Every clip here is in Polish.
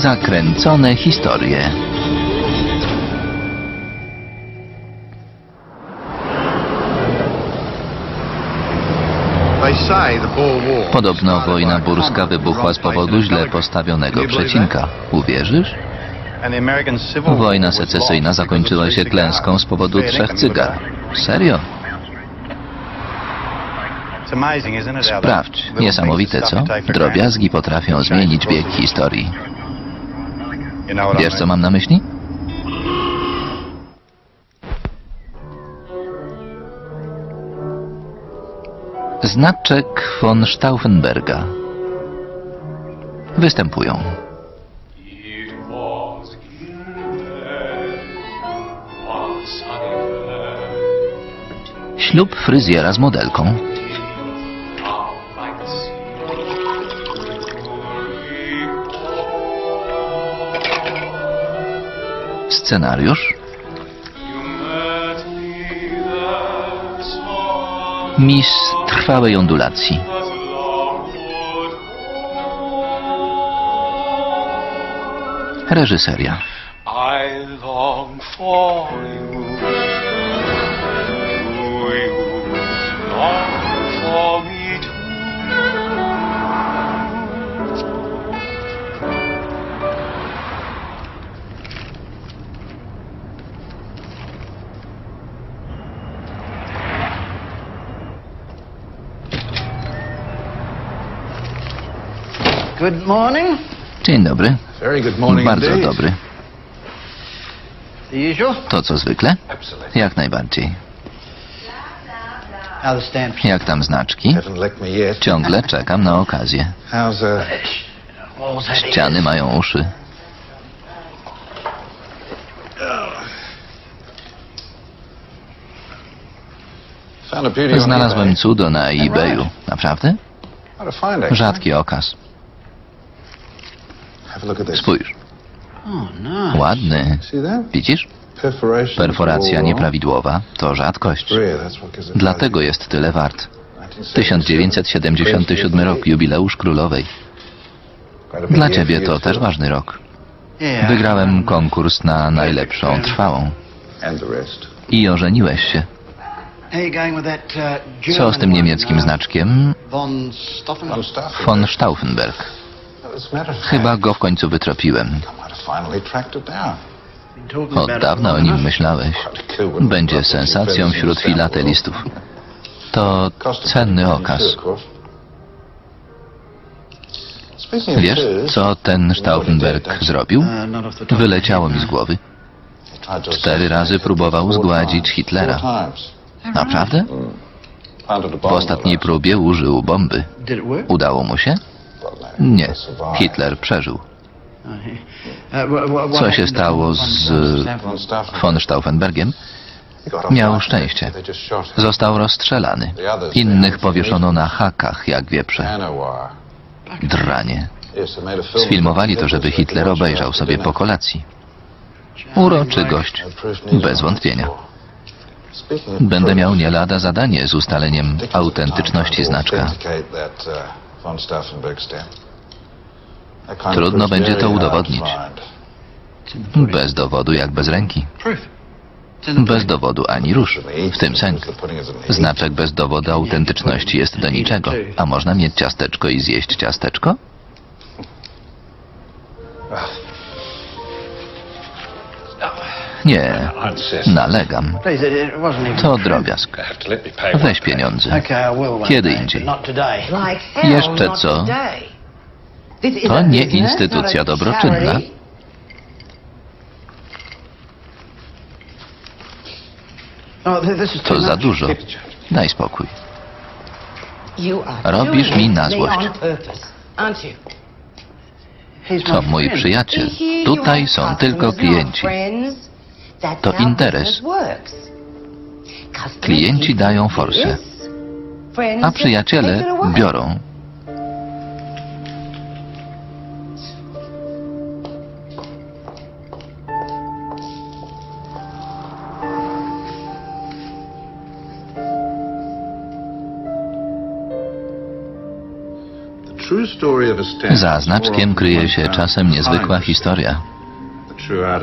Zakręcone historie. Podobno wojna burska wybuchła z powodu źle postawionego przecinka. Uwierzysz? Wojna secesyjna zakończyła się klęską z powodu trzech cygar. Serio? Sprawdź. Niesamowite, co? Drobiazgi potrafią zmienić bieg historii. granted. You know what I Wiesz, co mam na myśli? Znaczek von Stauffenberga. Występują. Ślub fryzjera z modelką. Scenariusz Miss trwałej ondulacji. Reżyseria. I long for you. Good morning. Dzień dobry. Very good morning Bardzo indeed. dobry. The usual. To co zwykle? Jak najbardziej. How the stamps? Jak tam znaczki? Haven't licked me yet. Ciągle czekam na okazję. How's uh, All's Ściany mają uszy. found a beauty on Znalazłem eBay? cudo na eBayu. Naprawdę? What a. Rzadki okaz. Spójrz. Oh. Ładny. Widzisz? Perforacja nieprawidłowa to rzadkość. Dlatego jest tyle wart. value. 1977 rok, jubileusz królowej. Dla ciebie to też ważny rok. Wygrałem konkurs na najlepszą trwałą. I ożeniłeś się. Uh, Co z tym niemieckim uh, znaczkiem? Von Stauffenberg. Chyba go w końcu talking Od dawna o nim myślałeś. Będzie sensacją wśród filatelistów. To cenny okaz. Wiesz, co ten Stauffenberg zrobił? Wyleciało mi z głowy. Cztery razy próbował zgładzić. Hitlera. Naprawdę? W ostatniej próbie użył bomby. Udało mu się? Nie. Hitler przeżył. Co się stało z Stoffen? Von Stauffenberg. von Stauffenbergiem? Miał szczęście. Został rozstrzelany. Innych powieszono na hakach, jak wieprze. Dranie. Sfilmowali to, żeby Hitler obejrzał sobie po kolacji. Uroczy gość. Bez wątpienia. Będę miał nie lada zadanie z ustaleniem autentyczności znaczka. Trudno będzie to udowodnić. Bez dowodu jak bez ręki. Bez dowodu ani rusz. W tym eat. Znaczek bez dowodu autentyczności jest do niczego. A można mieć ciasteczko i zjeść ciasteczko? Nie, nalegam. To drobiazg. Weź pieniądze. Kiedy indziej. Jeszcze co? To nie instytucja dobroczynna. too To za dużo. Daj spokój. Robisz mi na złość. To mój przyjaciel. Tutaj są tylko klienci. To interes. Klienci dają forsę, a przyjaciele biorą. Za znaczkiem kryje się czasem niezwykła historia.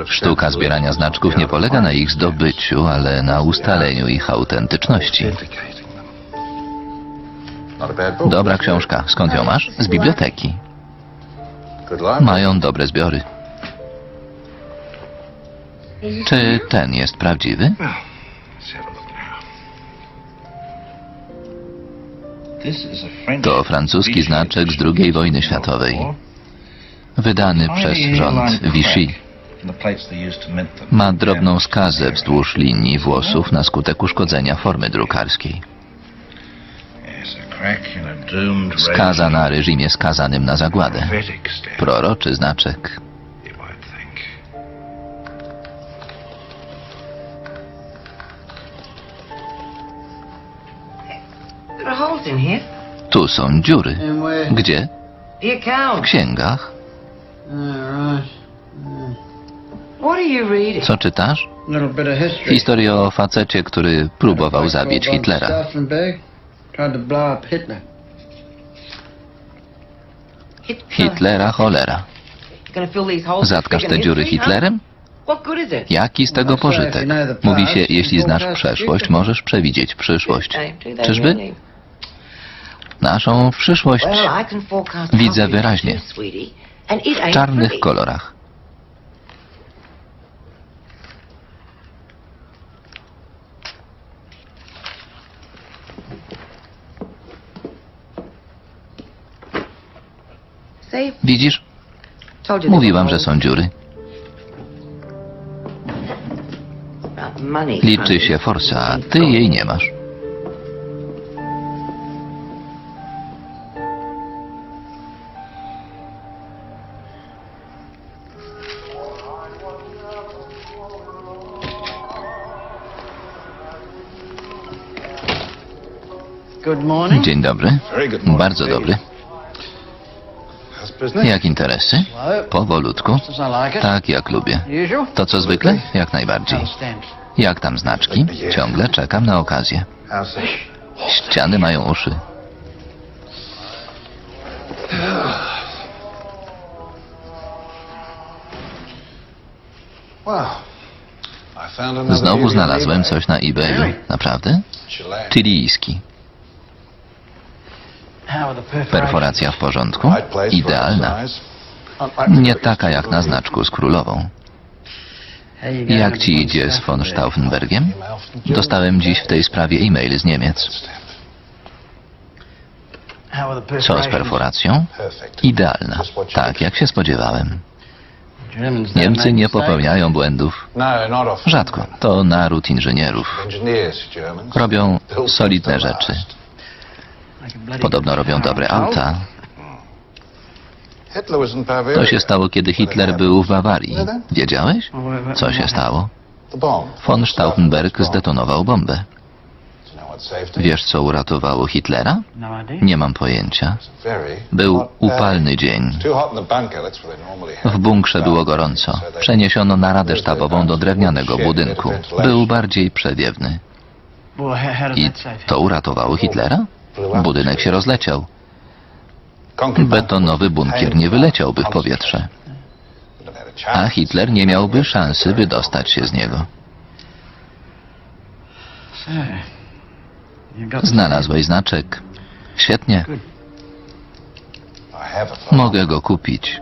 Sztuka zbierania znaczków nie polega na ich zdobyciu, ale na ustaleniu ich autentyczności. Dobra książka. Skąd ją masz? Z biblioteki. Mają dobre zbiory. Czy ten jest prawdziwy? To francuski znaczek z II wojny światowej, wydany przez rząd Vichy. Ma drobną skazę wzdłuż linii włosów na skutek uszkodzenia formy drukarskiej. Skaza na reżimie skazanym na zagładę. Proroczy znaczek. Tu są dziury. Gdzie? W księgach. Alright. What are you reading? Co czytasz? History. Historię o facecie, który próbował zabić Hitlera. Hitlera cholera. Zatkasz te dziury? Hitlerem? Jaki z tego pożytek? Mówi się, jeśli znasz przeszłość, możesz przewidzieć przyszłość. Czyżby? Naszą przyszłość Widzę wyraźnie. w czarnych kolorach. Widzisz? Mówiłam, że są dziury. Liczy się forsa, a ty jej nie masz. Dzień dobry. Very good morning. Bardzo dobry. Jak interesy? Powolutku. Tak jak lubię. To co zwykle? Jak najbardziej. Jak tam znaczki? Ciągle czekam na okazję. Ściany mają uszy. Znowu znalazłem coś na eBayu. Naprawdę? Chilijski. How are the perforations? Perforacja w porządku? Idealna. Nie taka jak na znaczku z królową. Jak ci idzie z von Stauffenberg? Stauffenbergiem? Dostałem dziś w tej sprawie e-mail z Niemiec. Co z perforacją? Idealna. Tak, jak się spodziewałem. Niemcy nie popełniają błędów. No. Rzadko. To naród inżynierów. Robią solidne rzeczy. Podobno robią dobre auta. To się stało, kiedy Hitler był w Bawarii. Wiedziałeś? Co się stało? Von Stauffenberg zdetonował bombę. Wiesz, co uratowało Hitlera? Nie mam pojęcia. Był upalny dzień. W bunkrze było gorąco. Przeniesiono naradę sztabową do drewnianego budynku. Był bardziej przewiewny. I to uratowało Hitlera? Budynek się rozleciał. Betonowy bunkier nie wyleciałby w powietrze, a. Hitler nie miałby szansy wydostać się z niego. Znalazłeś znaczek. Świetnie. Mogę go kupić,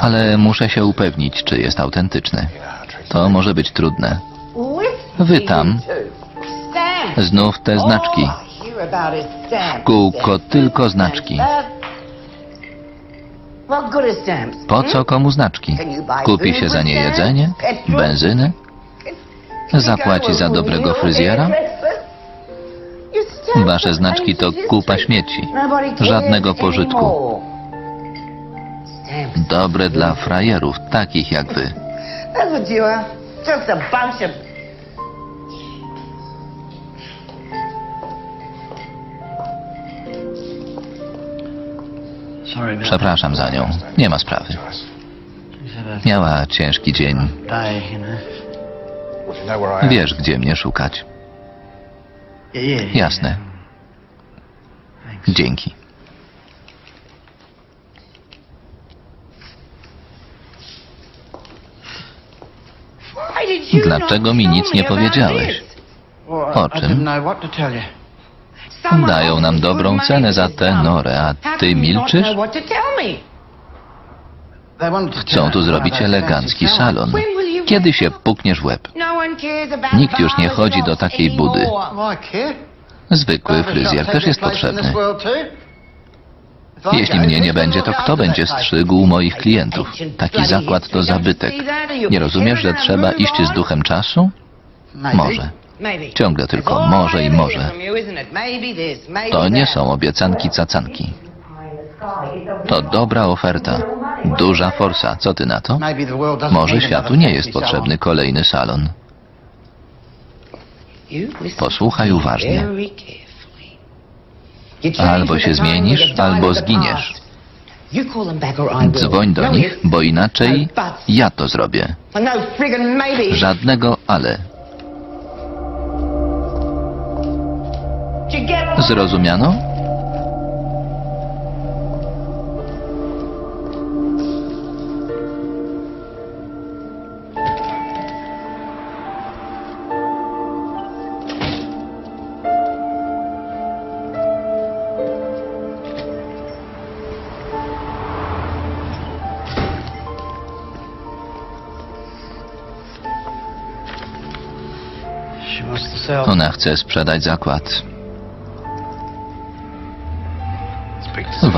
ale muszę się upewnić, czy jest autentyczny. To może być trudne. Wy tam. Znów te znaczki. Kółko tylko znaczki. Po co komu znaczki? Kupi się za nie jedzenie, benzynę, zapłaci za dobrego fryzjera. Wasze znaczki to kupa śmieci. Żadnego pożytku. Dobre dla frajerów, takich jak wy. Przepraszam za nią. Nie ma sprawy. Miała ciężki dzień. Wiesz, gdzie mnie szukać. Jasne. Dzięki. Dlaczego mi nic nie powiedziałeś? O czym? Dają nam dobrą cenę za tę norę, a ty milczysz? Chcą tu zrobić elegancki salon. Kiedy się pukniesz w łeb? Nikt już nie chodzi do takiej budy. Zwykły fryzjer też jest potrzebny. Jeśli mnie nie będzie, to kto będzie strzygł moich klientów? Taki zakład to zabytek. Nie rozumiesz, że trzeba iść z duchem czasu? Może. Ciągle tylko może i może. To nie są obiecanki cacanki. To dobra oferta. Duża forsa. Co ty na to? Może światu nie jest potrzebny kolejny salon. Posłuchaj uważnie. Albo się zmienisz, albo zginiesz. Dzwoń do nich, bo inaczej ja to zrobię. Żadnego ale. Zrozumiano? Ona chce sprzedać zakład.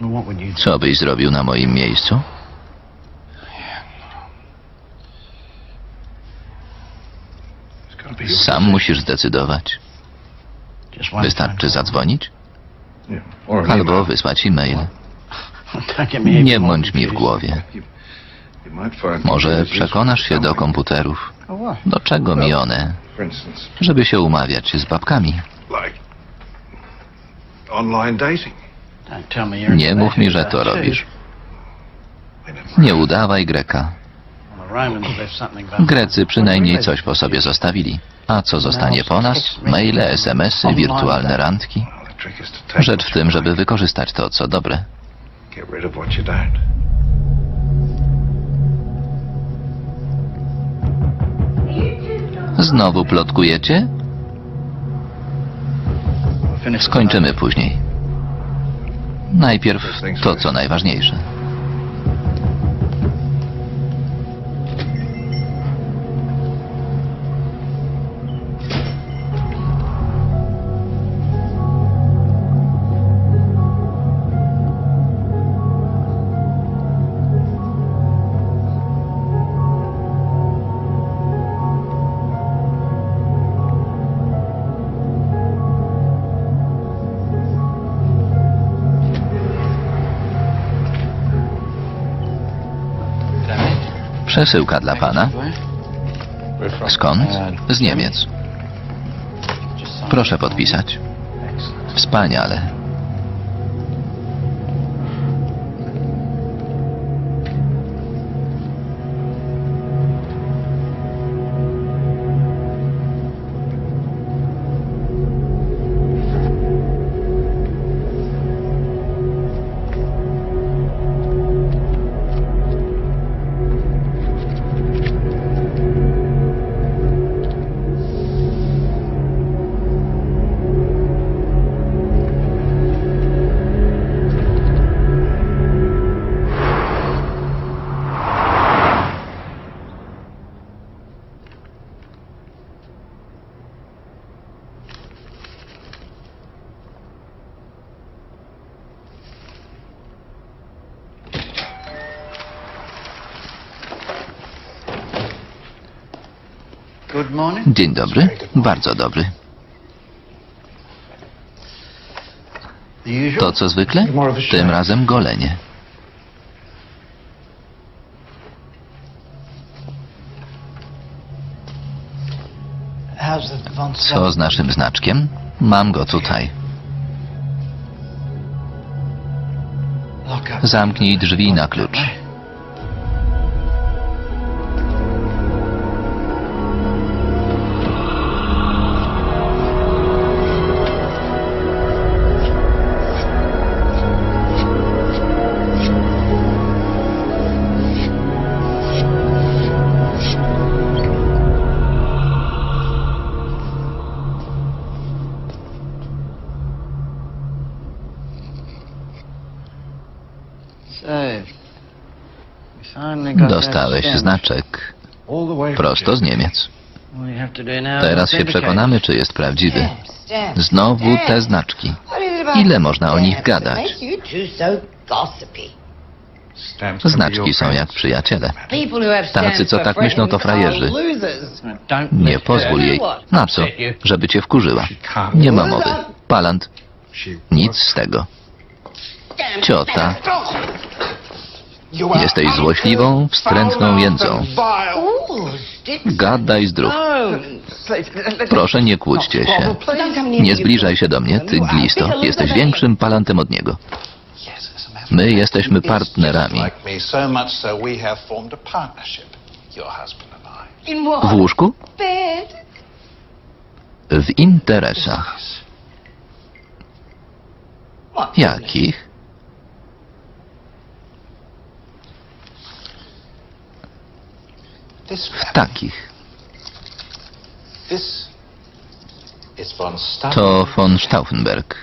you do? Co byś zrobił na moim miejscu? Sam musisz zdecydować. Wystarczy zadzwonić albo wysłać e-mail. Nie mądź mi w głowie. You, you might find Może przekonasz się do komputerów. Do czego mi one? Żeby się umawiać z babkami. Nie mów mi, że to robisz. Nie udawaj Greka. Grecy przynajmniej coś po sobie zostawili. A co zostanie po nas? Maile, SMS-y, wirtualne randki? Rzecz w tym, żeby wykorzystać to, co dobre. Znowu plotkujecie? Skończymy później. Najpierw to, co najważniejsze. Przesyłka dla pana. Skąd? Z Niemiec. Proszę podpisać. Wspaniale. Dzień dobry. Bardzo dobry. To co zwykle? Tym razem golenie. Co z naszym znaczkiem? Mam go tutaj. Zamknij drzwi na klucz. Dostałeś znaczek prosto z Niemiec. Teraz się przekonamy, czy jest prawdziwy. Znowu te znaczki. Ile można o nich gadać? Znaczki są jak przyjaciele. Tacy, co tak myślą, to frajerzy. Nie pozwól jej. Na co? Żeby cię wkurzyła. Nie ma mowy. Palant. Nic z tego. Ciota. Jesteś złośliwą, wstrętną jędzą. Gadaj zdrów. Proszę, nie kłóćcie się. Nie zbliżaj się do mnie, ty glisto. Jesteś większym palantem od niego. My jesteśmy partnerami. W łóżku? W interesach. Jakich? Family, Takich. To von Stauffenberg.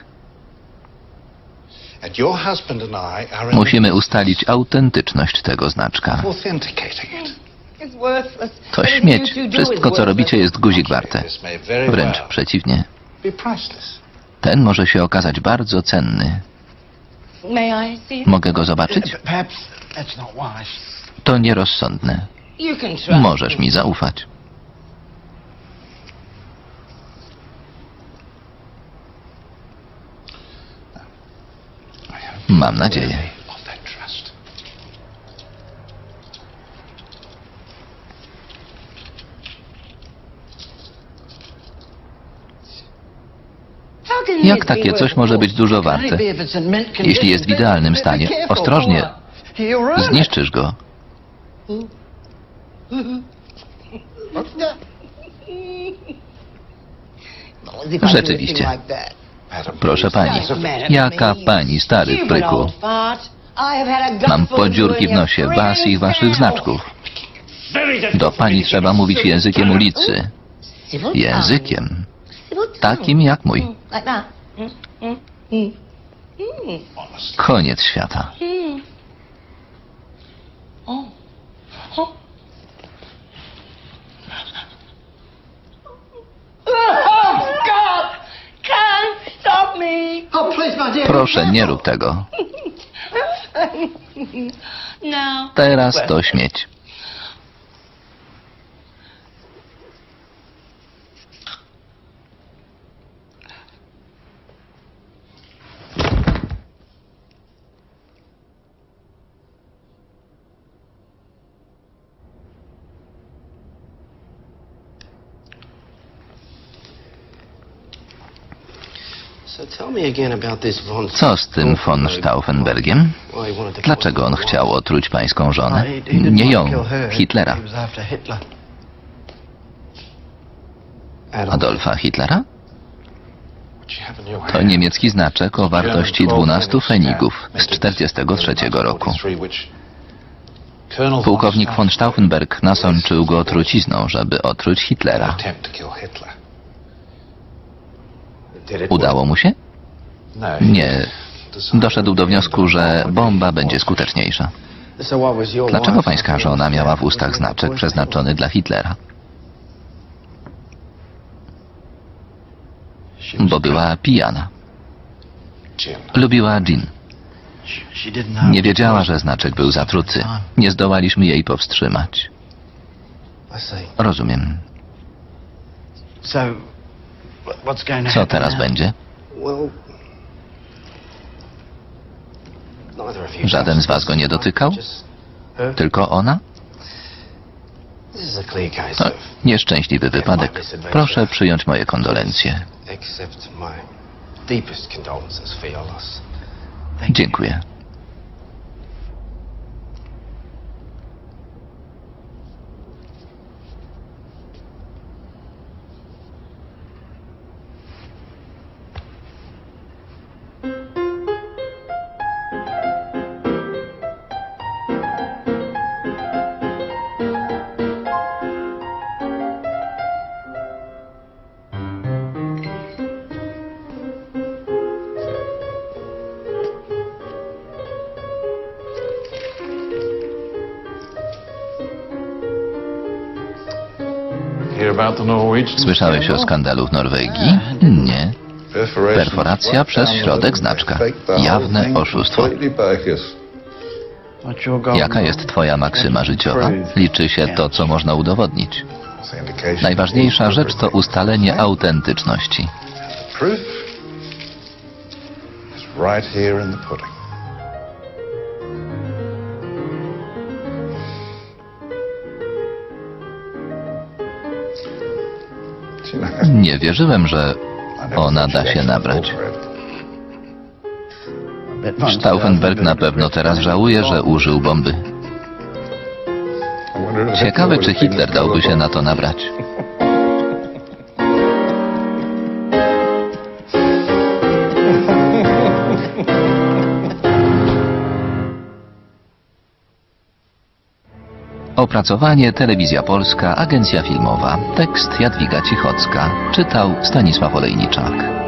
Musimy ustalić autentyczność tego znaczka. To śmieć. Wszystko, co robicie, jest guzik warte. Wręcz przeciwnie. Ten może się okazać bardzo cenny. Mogę go zobaczyć? To nierozsądne. Możesz mi zaufać. Mam nadzieję. Jak takie coś może być dużo warte? Jeśli jest w idealnym stanie, ostrożnie, zniszczysz go. Rzeczywiście. Madam, Proszę pani, jaka pani, stary pryku. Mam podziurki w nosie was i waszych znaczków. Do pani trzeba mówić językiem ulicy. Językiem. takim jak mój. Koniec świata. Oh, please, my dear. Proszę, nie rób tego. Teraz to śmieć. Co z tym von Stauffenbergiem? Dlaczego on chciał otruć pańską żonę? Nie ją, Hitlera. Adolfa Hitlera? To niemiecki znaczek o wartości 12 fenigów z 43 roku. Pułkownik von Stauffenberg nasączył go trucizną, żeby otruć Hitlera. Attempt to kill Hitler. Udało mu się? No, Nie. Doszedł do wniosku, że bomba będzie skuteczniejsza. Dlaczego pańska żona miała w ustach znaczek przeznaczony dla Hitlera? Bo była pijana. Lubiła gin. Nie wiedziała, że znaczek był zatruty. Nie zdołaliśmy jej powstrzymać. Rozumiem. Co teraz będzie? Żaden z was go nie dotykał? Tylko ona? To nieszczęśliwy wypadek. Proszę przyjąć moje kondolencje. Dziękuję. Słyszałeś o skandalu w Norwegii? Nie. Perforacja przez środek znaczka. Jawne oszustwo. Jaka jest twoja maksyma życiowa? Liczy się to, co można udowodnić. Najważniejsza rzecz to ustalenie autentyczności. Proof is right here in the pudding. Nie wierzyłem, że ona da się nabrać. Stauffenberg na pewno teraz żałuje, że użył bomby. Ciekawe, czy Hitler dałby się na to nabrać. Opracowanie Telewizja Polska, Agencja Filmowa. Tekst Jadwiga Cichocka. Czytał Stanisław Olejniczak.